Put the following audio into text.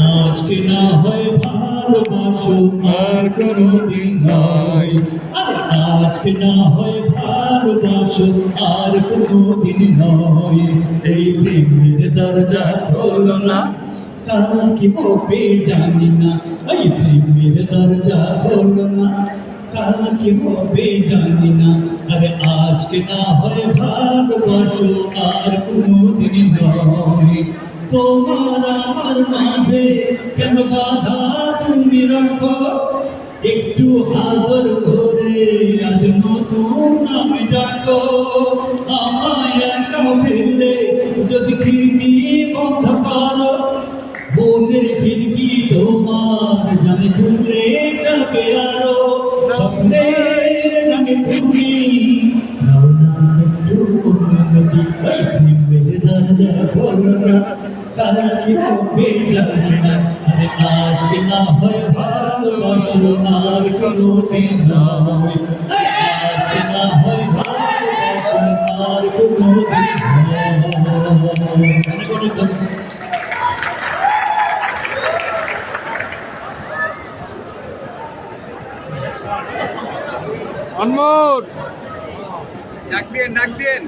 আজকে না হয় ভালোবাসো, আর কোনোদিন নয়। আজকে না হয় ভালোবাসো, আর কোনোদিন নয়। এই প্রেমের দরজা খোলো না কাল কি হবে জানি না। এই প্রেমের দরজা খোলো না কাল কি হবে জানি না। আরে, আজকে না হয় ভালোবাসো, আর তোমার আমার মাঝে কেন বাধা তুমি রাখো? একটু আদর করে আজ নতুন আমি ডাকো। আমায় একা ফেললে যদি খিড়কি বন্ধ করো। বোনের খিড়কি তোমার জানে খুলে যাবে আরও। স্বপ্নের কাল কি হবে জানি না আরে আজকে না হয় ভালোবাসো আর কোনো দিন নয় আরে আজকে না হয় ভালোবাসো আর কোনো দিন। ডাক দিন ডাক দিন